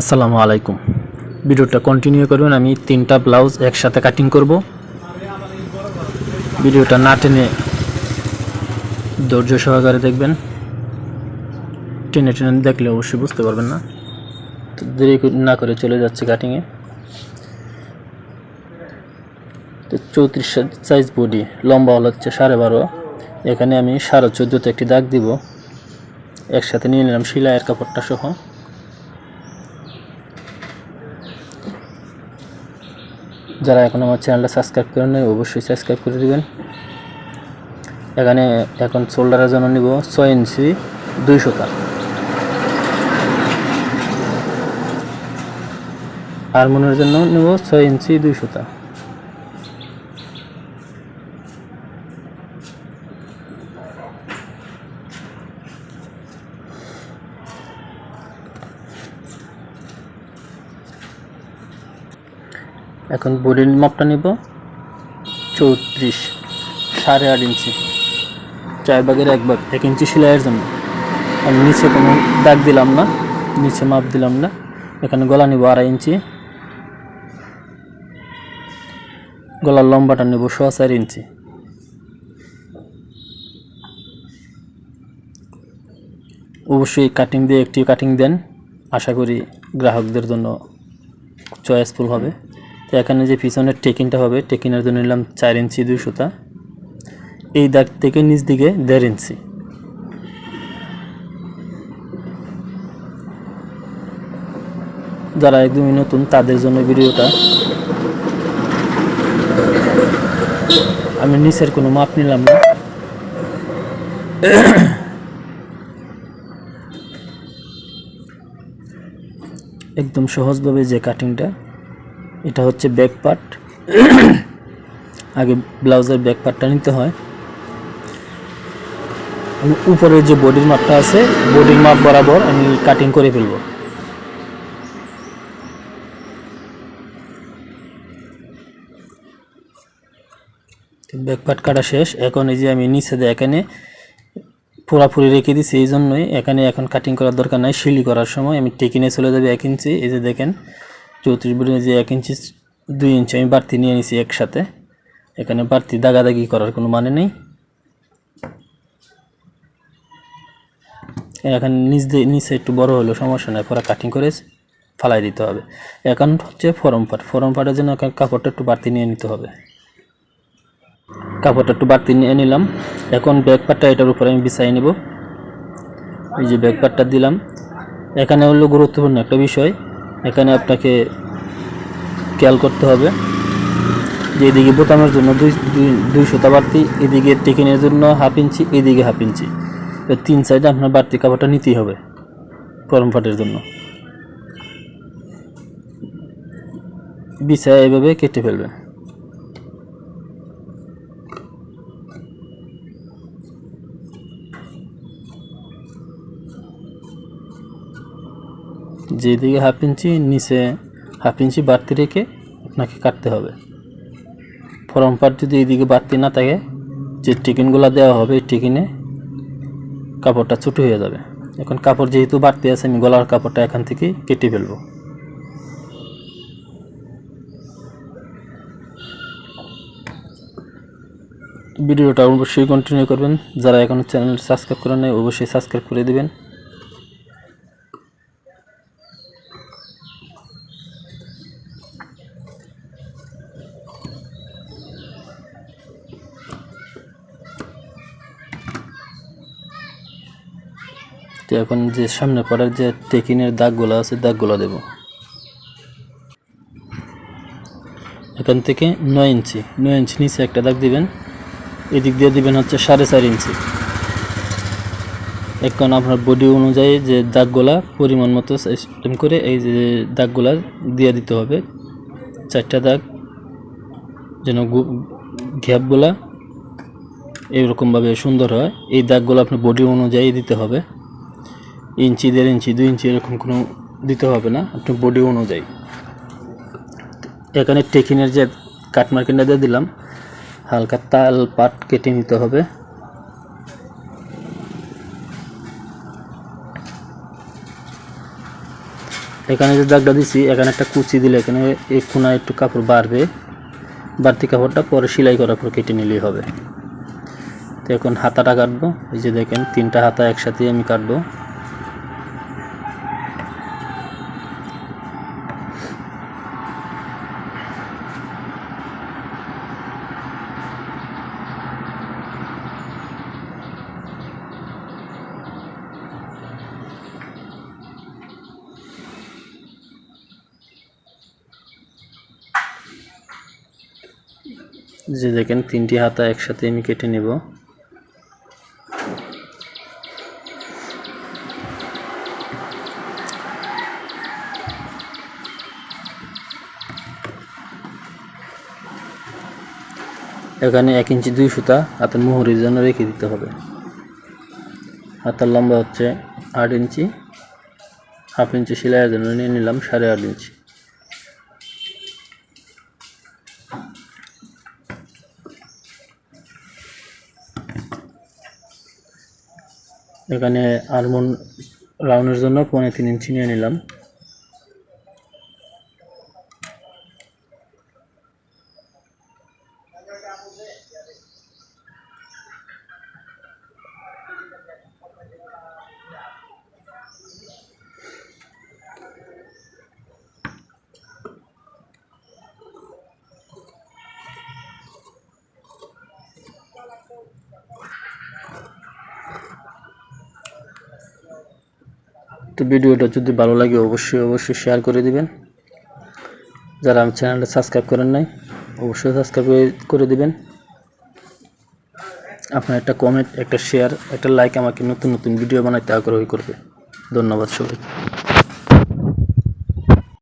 আসসালামু আলাইকুম। ভিডিওটা কন্টিনিউ করবেন, আমি তিনটা ব্লাউজ একসাথে কাটিং করব। ভিডিওটা না টেনে ধৈর্য সহকারে দেখবেন। টেনে টেনে দেখলে অবশ্যই বুঝতে পারবেন না। তো দেরি না করে চলে যাচ্ছে কাটিংয়ে তো চৌত্রিশ সাইজ বডি লম্বা হলো হচ্ছে সাড়ে বারো। এখানে আমি সাড়ে চোদ্দোতে একটি দাগ দিব। একসাথে নিয়ে নিলাম সেলাইয়ের কাপড়টা সহ। যারা এখন আমার চ্যানেলটা সাবস্ক্রাইব করেন নাই, অবশ্যই সাবস্ক্রাইব করে দেবেন। এখানে এখন শোল্ডারের জন্য নিব ছয় ইঞ্চি দুইশোটা হারমোনের জন্য নেব ছয় ইঞ্চি দুইশোটা এখন বডির মাপটা নিব। চৌত্রিশ, সাড়ে আট ইঞ্চি। চার ভাগের এক ভাগ, এক ইঞ্চি সেলাইয়ের জন্য। আমি নিচে কোনো দাগ দিলাম না, নিচে মাপ দিলাম না। এখানে গলা নিব আড়াই ইঞ্চি। গলার লম্বাটা নেব সোয়া চার ইঞ্চি। অবশ্যই কাটিং দিয়ে একটি কাটিং দেন। আশা করি গ্রাহকদের জন্য চয়েসফুল হবে। তো এখানে যে পিছনের টেকিনটা হবে, টেকিনের জন্য নিলাম চার ইঞ্চি দুই সুতা। এই দাগ থেকে নিচ দিকে দেড় ইঞ্চি। যারা একদমই নতুন, তাদের জন্য ভিডিওটা। আমি নিচের কোনো মাপ নিলাম না। একদম সহজভাবে যে কাটিংটা এটা হচ্ছে ব্যাক পার্ট আগে ব্লাউজের ব্যাক পার্টটা নিতে হয়। আমি উপরের যে বডির মাপটা আছে বডির মাপ বরাবর আমি কাটিং করে ফেলব। ব্যাক পার্ট কাটা শেষ। এখন এই যে আমি নিচে এখানে পুরাপুরি রেখে দিছি এই জন্যই। এখানে এখন কাটিং করার দরকার নাই। শিলি করার সময় আমি টেকিনে চলে যাবে এক ইঞ্চি এই যে দেখেন চৌত্রিশ বডি যে এক ইঞ্চি, দুই ইঞ্চি আমি বাড়তি নিয়ে নিছি একসাথে। এখানে বাড়তি দাগাদাগি করার কোনো মানে নেই। এখন নিচ নিচে একটু বড় হলো সমস্যা নাই, পরে কাটিং করে ফালাই দিতে হবে। এখন হচ্ছে ফরম পাট। ফরম পাটের জন্য এখন কাপড়টা একটু বাড়তি নিয়ে নিতে হবে। কাপড়টা একটু বাড়তি নিয়ে নিলাম। এখন ব্যাক পাটটা এটার উপরে আমি বিছাই নেব। এই যে ব্যাক পার্টটা দিলাম। এখানে হলো গুরুত্বপূর্ণ একটা বিষয়। এখানে আপনাকে খেয়াল করতে হবে যে এদিকে বোতামের জন্য দুই দুই সুতা বাড়তি, এদিকে টেকিনের জন্য হাফ ইঞ্চি, এদিকে হাফ ইঞ্চি। তো তিন সাইডে আপনার বাড়তি কাপড়টা নিতেই হবে গরম ফাটের জন্য। বিছায় এভাবে কেটে ফেলবেন। যেদিকে হাফ ইঞ্চি নিচে হাফ ইঞ্চি বাড়তি রেখে আপনাকে কাটতে হবে। ফরম পার্ট যদি এইদিকে বাড়তি না থাকে, যে টিকিনগুলো দেওয়া হবে এই টিকিনে কাপড়টা ছোটো হয়ে যাবে। এখন কাপড় যেহেতু বাড়তি আছে, আমি গলার কাপড়টা এখান থেকে কেটে ফেলব। ভিডিওটা অবশ্যই কন্টিনিউ করবেন। যারা এখনও চ্যানেল সাবস্ক্রাইব করেন অবশ্যই সাবস্ক্রাইব করে দিবেন। তো এখন যে সামনে পড়ার যে টেকিনের দাগগুলো আছে, দাগগুলো দেব। এখান থেকে নয় ইঞ্চি নয় ইঞ্চি নিচে একটা দাগ দিবেন। এদিক দিয়ে দিবেন হচ্ছে সাড়ে চার ইঞ্চি। এখন আপনার বডি অনুযায়ী যে দাগগুলা পরিমাণ মতো সিস্টেম করে এই যে দাগগুলা দিয়ে দিতে হবে। চারটা দাগ, যেন গ্যাপগুলা এইরকমভাবে সুন্দর হয়। এই দাগগুলো আপনার বডি অনুযায়ী দিতে হবে। ইঞ্চি, দেড় ইঞ্চি, দুই ইঞ্চি এরকম কোনো দিতে হবে না। আপনি বডি অনুযায়ী। এখানে টেকিনের যে কাট মার্কিনটা দিয়ে দিলাম, হালকা তাল পাট কেটে নিতে হবে। এখানে যে দাগটা দিছি, এখানে একটা কুচি দিলে এখানে এই কোনায় একটু কাপড় বাড়বে। বাড়তি কাপড়টা পরে সেলাই করার পর কেটে নিলেই হবে। তো এখন হাতাটা কাটবো। এই যে দেখেন, তিনটা হাতা একসাথে আমি কাটবো। যে দেখেন তিনটি হাতা একসাথে আমি কেটে নেব। এখানে এক ইঞ্চি দুই সুতা হাতের মোহরের জন্য রেখে দিতে হবে। হাতের লম্বা হচ্ছে আট ইঞ্চি, হাফ ইঞ্চি সেলাইয়ের জন্য নিয়ে নিলাম সাড়ে আট ইঞ্চি। এখানে আলমন্ড রাউন্ডের জন্য পৌনে তিন ইঞ্চি নিয়ে নিলাম। তো ভিডিওটা যদি ভালো লাগে, অবশ্যই অবশ্যই শেয়ার করে দিবেন। যারা আমার চ্যানেলটা সাবস্ক্রাইব করেন নাই, অবশ্যই সাবস্ক্রাইব করে দিবেন। আপনার একটা কমেন্ট একটা শেয়ার একটা লাইক আমাকে নতুন নতুন ভিডিও বানাইতে আগ্রহী করবে। ধন্যবাদ সবাই